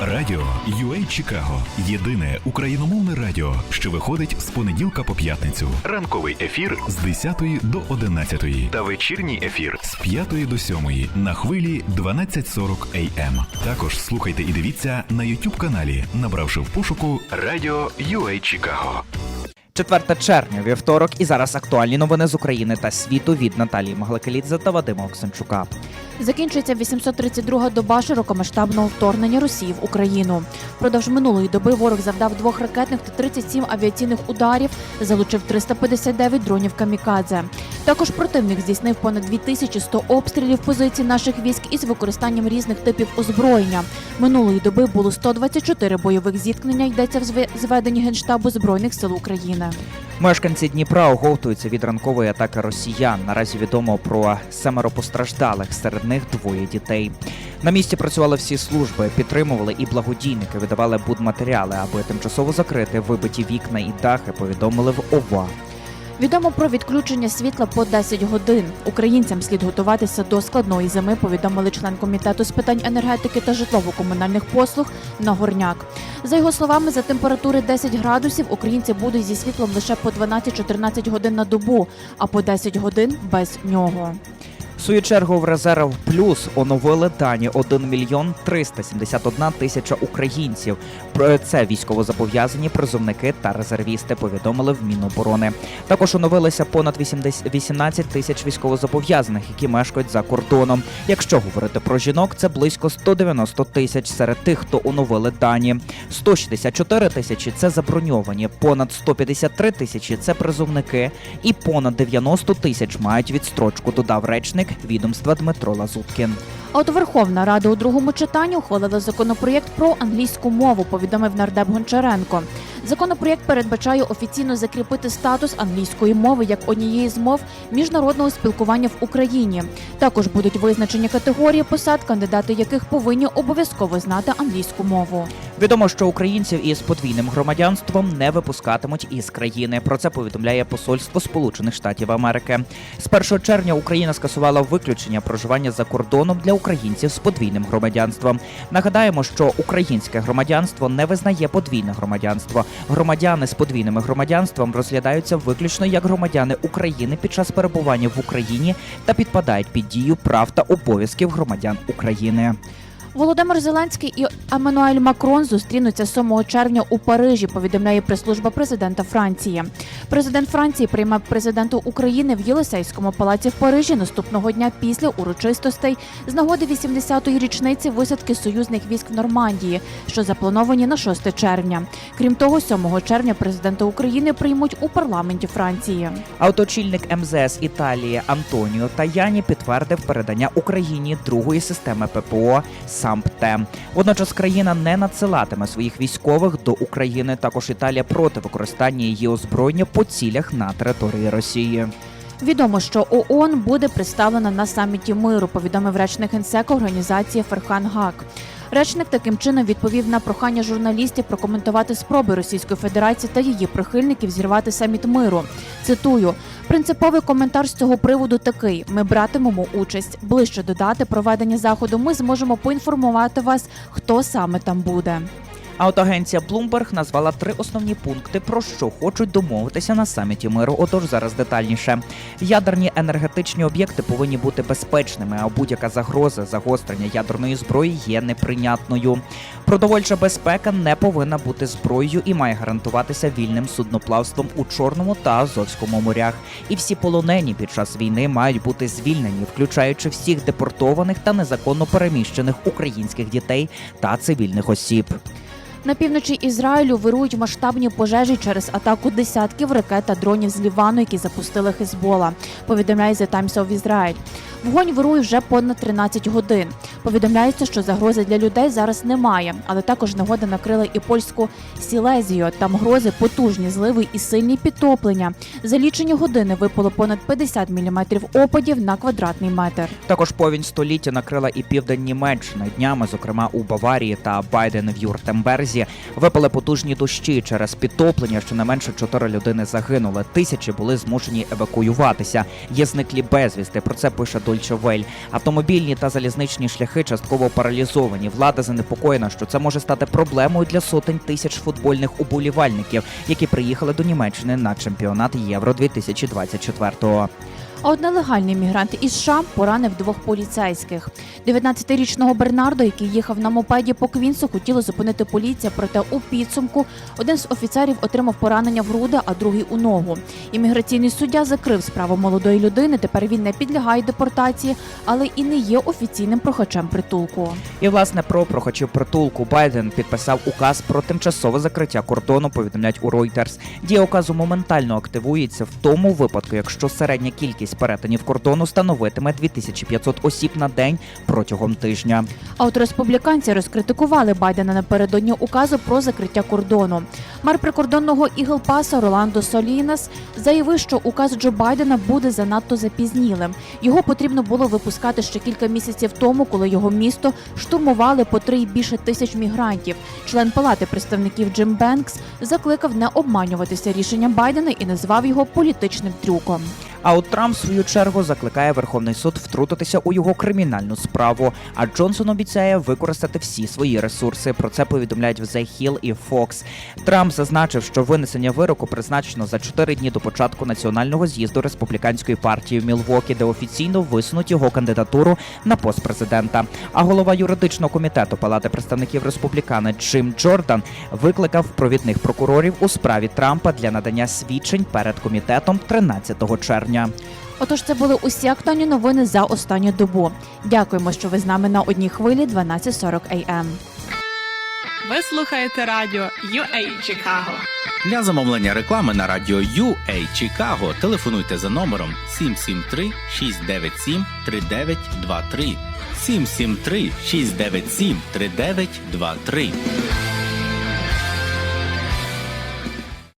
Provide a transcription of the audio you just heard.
Радіо UA Чикаго єдине україномовне радіо, що виходить з понеділка по п'ятницю. Ранковий ефір з 10 до 11 та вечірній ефір з 5 до 7 на хвилі 12.40 AM. Також слухайте і дивіться на YouTube каналі, набравши в пошуку Радіо UA Чикаго. 4 червня, вівторок, і зараз актуальні новини з України та світу від Наталії Маглакелідзе та Вадима Оксенчука. Закінчується 832-га доба широкомасштабного вторгнення Росії в Україну. Впродовж минулої доби ворог завдав двох ракетних та 37 авіаційних ударів, залучив 359 дронів камікадзе. Також противник здійснив понад 2100 обстрілів позицій наших військ із використанням різних типів озброєння. Минулої доби було 124 бойових зіткнення. Йдеться в зведенні генштабу збройних сил України. Мешканці Дніпра оговтуються від ранкової атаки росіян. Наразі відомо про семеро постраждалих, серед них двоє дітей. На місці працювали всі служби, підтримували і благодійники, видавали будматеріали, аби тимчасово закрити вибиті вікна і дахи. Повідомили в ОВА. Відомо про відключення світла по 10 годин. Українцям слід готуватися до складної зими, повідомили член комітету з питань енергетики та житлово-комунальних послуг Нагорняк. За його словами, за температури 10 градусів українці будуть зі світлом лише по 12-14 годин на добу, а по 10 годин без нього. Свою чергу в резерв плюс оновили дані 1 мільйон 371 тисяча українців. Про це військовозапов'язані призовники та резервісти повідомили в Міноборони. Також оновилися понад 80 18 тисяч військовозапов'язаних, які мешкають за кордоном. Якщо говорити про жінок, це близько 190 тисяч серед тих, хто оновили дані. 164 тисячі це заброньовані, понад 153 тисячі це призовники, і понад 90 тисяч мають відстрочку. Додав речник відомства Дмитро Лазуткін. А от Верховна Рада у другому читанні ухвалила законопроєкт про англійську мову, повідомив нардеп Гончаренко. Законопроєкт передбачає офіційно закріпити статус англійської мови як однієї з мов міжнародного спілкування в Україні. Також будуть визначені категорії посад, кандидати яких повинні обов'язково знати англійську мову. Відомо, що українців із подвійним громадянством не випускатимуть із країни. Про це повідомляє Посольство Сполучених Штатів Америки. З 1 червня Україна скасувала виключення проживання за кордоном для українців з подвійним громадянством. Нагадаємо, що українське громадянство не визнає подвійне громадянство. Громадяни з подвійним громадянством розглядаються виключно як громадяни України під час перебування в Україні та підпадають під дію прав та обов'язків громадян України. Володимир Зеленський і Еммануель Макрон зустрінуться 7 червня у Парижі. Повідомляє прес-служба президента Франції. Президент Франції прийме президенту України в Єлисейському палаці в Парижі наступного дня після урочистостей з нагоди 80-ї річниці висадки союзних військ в Нормандії, що заплановані на 6 червня. Крім того, 7 червня президента України приймуть у парламенті Франції. А от очільник МЗС Італії Антоніо Таяні підтвердив передання Україні другої системи ППО САМПТЕ. Водночас країна не надсилатиме своїх військових до України. Також Італія проти використання її озброєння по цілях на території Росії. Відомо, що ООН буде представлена на саміті миру, повідомив речник генсека організації Ферхан Гак. Речник таким чином відповів на прохання журналістів прокоментувати спроби Російської Федерації та її прихильників зірвати саміт миру. Цитую: принциповий коментар з цього приводу такий: ми братимемо участь. Ближче до дати проведення заходу ми зможемо поінформувати вас, хто саме там буде. А от агенція Bloomberg назвала три основні пункти, про що хочуть домовитися на саміті миру. Отож, зараз детальніше. Ядерні енергетичні об'єкти повинні бути безпечними, а будь-яка загроза загострення ядерної зброї є неприйнятною. Продовольча безпека не повинна бути зброєю і має гарантуватися вільним судноплавством у Чорному та Азовському морях. І всі полонені під час війни мають бути звільнені, включаючи всіх депортованих та незаконно переміщених українських дітей та цивільних осіб. На півночі Ізраїлю вирують масштабні пожежі через атаку десятків ракет та дронів з Лівану, які запустили Хезбола. Повідомляє The Times of Israel. Вогонь вирує вже понад 13 годин. Повідомляється, що загрози для людей зараз немає, але також негода накрила і польську Сілезію. Там грози потужні зливи і сильні підтоплення. За лічені години випало понад 50 мм опадів на квадратний метр. Також повінь століття накрила і південь Німеччини. Днями, зокрема у Баварії та Байден в Юртемберзі, випали потужні дощі через підтоплення. Щонайменше чотири людини загинули. Тисячі були змушені евакуюватися. Є зниклі безвісти. Про це пише Дольчевель. Автомобільні та залізничні шляхи частково паралізовані. Влада занепокоєна, що це може стати проблемою для сотень тисяч футбольних уболівальників, які приїхали до Німеччини на чемпіонат Євро 2024 А от нелегальний мігрант із США поранив двох поліцейських. 19-річного Бернардо, який їхав на мопеді по Квінсу, хотіла зупинити поліція, проте у підсумку один з офіцерів отримав поранення в груди, а другий у ногу. Імміграційний суддя закрив справу молодої людини. Тепер він не підлягає депортації, але і не є офіційним прохачем притулку. І власне про прохочів притулку Байден підписав указ про тимчасове закриття кордону. Повідомляють у Reuters. Дія указу моментально активується в тому випадку, якщо середня кількість перетинів кордону становитиме 2500 осіб на день протягом тижня. А от республіканці розкритикували Байдена напередодні указу про закриття кордону. Мер прикордонного Ігл-Паса Роландо Солінес заявив, що указ Джо Байдена буде занадто запізнілим. Його потрібно було випускати ще кілька місяців тому, коли його місто штурмували по три й більше тисяч мігрантів. Член палати представників Джим Бенкс закликав не обманюватися рішенням Байдена і назвав його політичним трюком. А от Трамп, в свою чергу, закликає Верховний суд втрутитися у його кримінальну справу. А Джонсон обіцяє використати всі свої ресурси. Про це повідомляють в The Hill і Fox. Трамп зазначив, що винесення вироку призначено за 4 дні до початку національного з'їзду республіканської партії в Мілвокі, де офіційно висунуть його кандидатуру на пост президента. А голова юридичного комітету Палати представників республікани Джим Джордан викликав провідних прокурорів у справі Трампа для надання свідчень перед комітетом 13 червня. Отож, це були усі актуальні новини за останню добу. Дякуємо, що ви з нами на одній хвилі 12.40 AM. Ви слухаєте радіо UA Чикаго. Для замовлення реклами на радіо UA Чикаго телефонуйте за номером 773 697 3923 773 697 3923